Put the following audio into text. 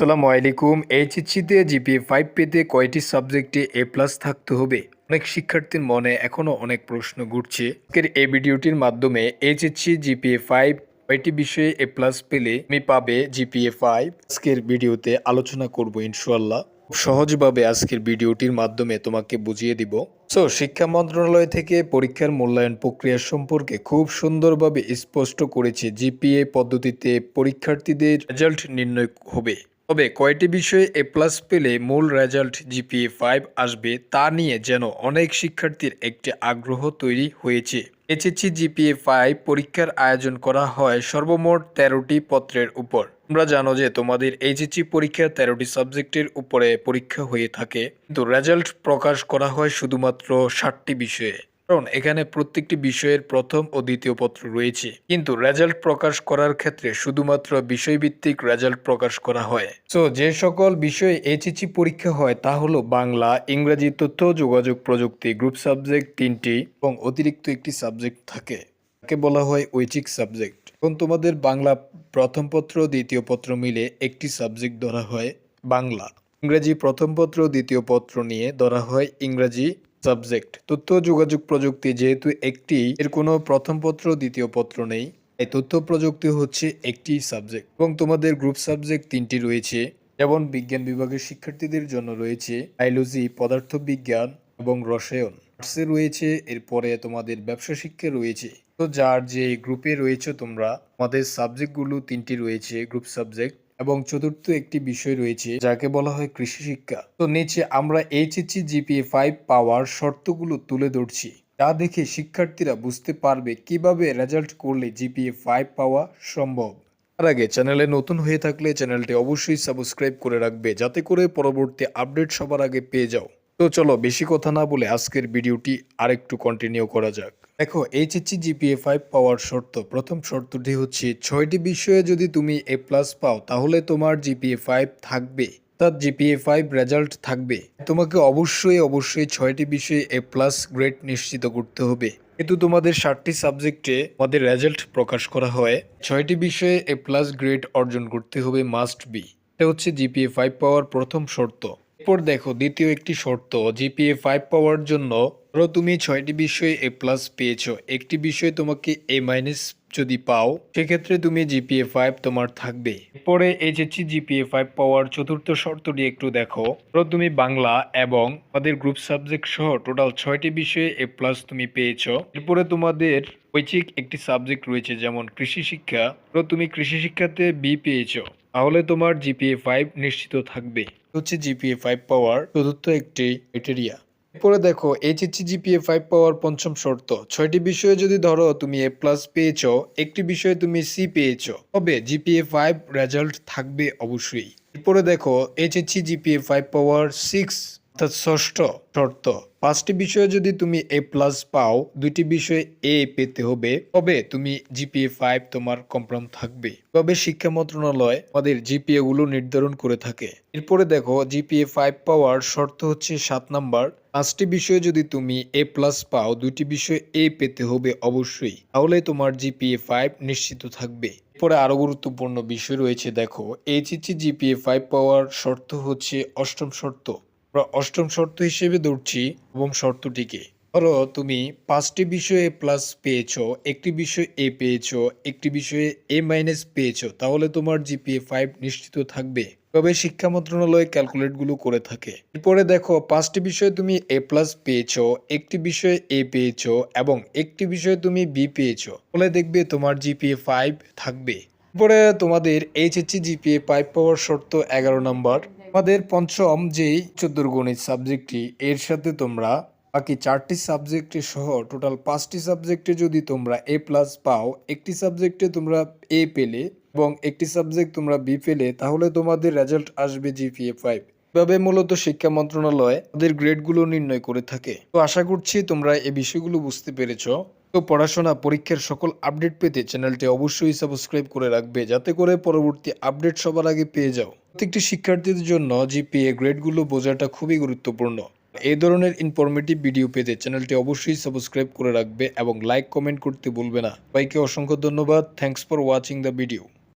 আসসালামু আলাইকুম। এইচএসসিতে GPA five পেতে কয়টি সাবজেক্টে এ প্লাস থাকতে হবে? অনেক শিক্ষার্থীর মনে এখনও অনেক প্রশ্ন ঘুরছে। আজকের এই ভিডিওটির মাধ্যমে এইচএসসি জিপিএ ফাইভ কয়টি বিষয়ে এ প্লাস পেলে আমি পাবে জিপিএ ফাইভ আজকের ভিডিওতে আলোচনা করব ইনশাল্লাহ সহজভাবে আজকের ভিডিওটির মাধ্যমে তোমাকে বুঝিয়ে দিব। সো শিক্ষা মন্ত্রণালয় থেকে পরীক্ষার মূল্যায়ন প্রক্রিয়া সম্পর্কে খুব সুন্দরভাবে স্পষ্ট করেছে জিপিএ পদ্ধতিতে পরীক্ষার্থীদের রেজাল্ট নির্ণয় হবে। তবে কয়টি বিষয়ে এ প্লাস পেলে মূল রেজাল্ট জিপিএ ফাইভ আসবে তা নিয়ে যেন অনেক শিক্ষার্থীর একটি আগ্রহ তৈরি হয়েছে। এইচএসসি জিপিএ ফাইভ পরীক্ষার আয়োজন করা হয় সর্বমোট তেরোটি পত্রের উপর। তোমরা জানো যে তোমাদের এইচএসসি পরীক্ষার তেরোটি সাবজেক্টের উপরে পরীক্ষা হয়ে থাকে। কিন্তু রেজাল্ট প্রকাশ করা হয় শুধুমাত্র ষাটটি বিষয়ে। কারণ এখানে প্রত্যেকটি বিষয়ের প্রথম ও দ্বিতীয় পত্র রয়েছে। কিন্তু রেজাল্ট প্রকাশ করার ক্ষেত্রে শুধুমাত্র বিষয়ভিত্তিক রেজাল্ট প্রকাশ করা হয়। সো যে সকল বিষয়ে এইচএসসি পরীক্ষা হয় তা হলো বাংলা, ইংরেজি তথ্য, যোগাযোগ প্রযুক্তি গ্রুপ সাবজেক্ট তিনটি এবং অতিরিক্ত একটি সাবজেক্ট থাকে। তাকে বলা হয় ঐচ্ছিক সাবজেক্ট এখন তোমাদের বাংলা প্রথম পত্র, দ্বিতীয় পত্র মিলে একটি সাবজেক্ট ধরা হয় বাংলা। ইংরেজি প্রথম পত্র, দ্বিতীয় পত্র নিয়ে ধরা হয় ইংরেজি। সাবজেক্ট। তথ্য যোগাযোগ প্রযুক্তি যেহেতু একটি, এর কোনো প্রথম পত্র দ্বিতীয় পত্র নেই। এই তথ্য প্রযুক্তি হচ্ছে একটি সাবজেক্ট। এবং তোমাদের গ্রুপ সাবজেক্ট তিনটি রয়েছে, যেমন বিজ্ঞান বিভাগের শিক্ষার্থীদের জন্য রয়েছে বায়োলজি, পদার্থবিজ্ঞান এবং রসায়ন। আর্টসে রয়েছে, এরপরে তোমাদের ব্যবসা শিক্ষা রয়েছে। তো যার যে গ্রুপে রয়েছে তোমরা আমাদের সাবজেক্টগুলো তিনটি রয়েছে, গ্রুপ সাবজেক্ট। এবং চতুর্থ একটি বিষয় রয়েছে, যাকে বলা হয় কৃষি শিক্ষা। তো নিচে আমরা এইচএসসি জিপিএ ফাইভ পাওয়ার শর্তগুলো তুলে ধরছি। যা দেখে শিক্ষার্থীরা বুঝতে পারবে কীভাবে রেজাল্ট করলে জিপিএ ফাইভ পাওয়া সম্ভব। তার আগে চ্যানেলে নতুন হয়ে থাকলে চ্যানেলটি অবশ্যই সাবস্ক্রাইব করে রাখবে, যাতে করে পরবর্তী আপডেট সবার আগে পেয়ে যাও। তো চলো বেশি কথা না বলে আজকের ভিডিওটি আরেকটু কন্টিনিউ করা যাক। দেখো এইচএসসি জিপিএ ফাইভ পাওয়ার শর্ত। প্রথম শর্তটি হচ্ছে, ছয়টি বিষয়ে যদি তুমি এ প্লাস পাও, তাহলে তোমার জিপিএ ফাইভ থাকবে। তার জিপিএ ফাইভ রেজাল্ট থাকবে। তোমাকে অবশ্যই অবশ্যই ছয়টি বিষয়ে এ প্লাস গ্রেড নিশ্চিত করতে হবে। কিন্তু তোমাদের ষাটটি সাবজেক্টে আমাদের রেজাল্ট প্রকাশ করা হয়। ছয়টি বিষয়ে এ প্লাস গ্রেড অর্জন করতে হবে মাস্ট বি এটা হচ্ছে জিপিএ ফাইভ পাওয়ার প্রথম শর্ত। এরপর দেখো, দ্বিতীয় একটি শর্ত জিপিএ ফাইভ পাওয়ার জন্য ধরো তুমি ছয়টি বিষয়ে এ প্লাস পেয়েছ, একটি বিষয়ে তোমাকে এ মাইনাস যদি পাও, সেক্ষেত্রে তুমি জিপিএ ফাইভ তোমার থাকবে। এরপরে এইচএসসি জিপিএ ফাইভ পাওয়ার চতুর্থ শর্তটি একটু দেখো, ধরো তুমি বাংলা এবং আমাদের গ্রুপ সাবজেক্ট সহ টোটাল ছয়টি বিষয়ে এ প্লাস তুমি পেয়েছ, এরপরে তোমাদের ঐচ্ছিক একটি সাবজেক্ট রয়েছে যেমন কৃষি শিক্ষা, ধরো তুমি কৃষি শিক্ষাতে বি পেয়েছ। তাহলে তোমার জিপিএ ফাইভ নিশ্চিত থাকবে হচ্ছে জিপিএ ফাইভ পাওয়ার চতুর্থ একটি ক্রাইটেরিয়া পরে দেখো এইচএসসি জিপিএ ফাইভ পাওয়ার পঞ্চম শর্ত। ছয়টি বিষয়ে যদি ধরো তুমি এ প্লাস পেয়েছ, একটি বিষয়ে তুমি সি পেয়েছ, তবে জিপিএ ফাইভ রেজাল্ট থাকবে অবশ্যই। এরপরে দেখো এইচএসসি জিপিএ ফাইভ পাওয়ার সিক্স অর্থাৎ ষষ্ঠ শর্ত। পাঁচটি বিষয়ে যদি তুমি এ প্লাস পাও, দুইটি বিষয়ে এ পেতে হবে, তবে তুমি জিপিএ ফাইভ তোমার কনফার্ম থাকবে। তবে শিক্ষা মন্ত্রণালয় আমাদের জিপিএ গুলো নির্ধারণ করে থাকে। এরপরে দেখো জিপিএ ফাইভ পাওয়ার শর্ত হচ্ছে সাত নাম্বার। পাঁচটি বিষয়ে যদি তুমি এ প্লাস পাও, দুইটি বিষয়ে এ পেতে হবে অবশ্যই। তাহলে তোমার জিপিএ ফাইভ নিশ্চিত থাকবে। এরপরে আরও গুরুত্বপূর্ণ বিষয় রয়েছে, দেখো। এইচএসসি জিপিএ ফাইভ পাওয়ার শর্ত হচ্ছে অষ্টম শর্ত। আমরা অষ্টম শর্ত হিসেবে ধরছি এবং শর্তটিকে। ধরো, তুমি পাঁচটি বিষয়ে প্লাস পেয়েছ, একটি বিষয়ে এ পেয়েছ, একটি বিষয়ে এ মাইনাস পেয়েছ, তাহলে তোমার জিপিএ ফাইভ নিশ্চিত থাকবে। তবে শিক্ষা মন্ত্রণালয় ক্যালকুলেটগুলো করে থাকে। এরপরে দেখো, পাঁচটি বিষয়ে তুমি এ প্লাস পেয়েছ, একটি বিষয়ে এ পেয়েছ এবং একটি বিষয়ে তুমি বি পেয়েছ, তাহলে দেখবে তোমার জিপিএ ফাইভ থাকবে। এরপরে তোমাদের এইচএসসি জিপিএ ফাইভ পাওয়ার শর্ত এগারো নম্বর। আমাদের পঞ্চম যে চোদ্দোর গণিত সাবজেক্টটি এর সাথে তোমরা বাকি চারটি সাবজেক্টে সহ টোটাল পাঁচটি সাবজেক্টে যদি তোমরা এ প্লাস পাও, একটি সাবজেক্টে তোমরা এ পেলে এবং একটি সাবজেক্ট তোমরা বি পেলে, তাহলে তোমাদের রেজাল্ট আসবে জিপিএ ফাইভ এভাবে মূলত শিক্ষা মন্ত্রণালয় তাদের গ্রেডগুলো নির্ণয় করে থাকে। তো আশা করছি তোমরা এই বিষয়গুলো বুঝতে পেরেছ। তো পড়াশোনা পরীক্ষার সকল আপডেট পেতে চ্যানেলটি অবশ্যই সাবস্ক্রাইব করে রাখবে, যাতে করে পরবর্তী আপডেট সবার আগে পেয়ে যাও। প্রত্যেকটি শিক্ষার্থীদের জন্য জিপিএ গ্রেডগুলো বোঝাটা খুবই গুরুত্বপূর্ণ। এই ধরনের ইনফরমেটিভ ভিডিও পেতে চ্যানেলটি অবশ্যই সাবস্ক্রাইব করে রাখবে এবং লাইক কমেন্ট করতে ভুলবে না। সবাইকে অসংখ্য ধন্যবাদ। Thanks for watching the video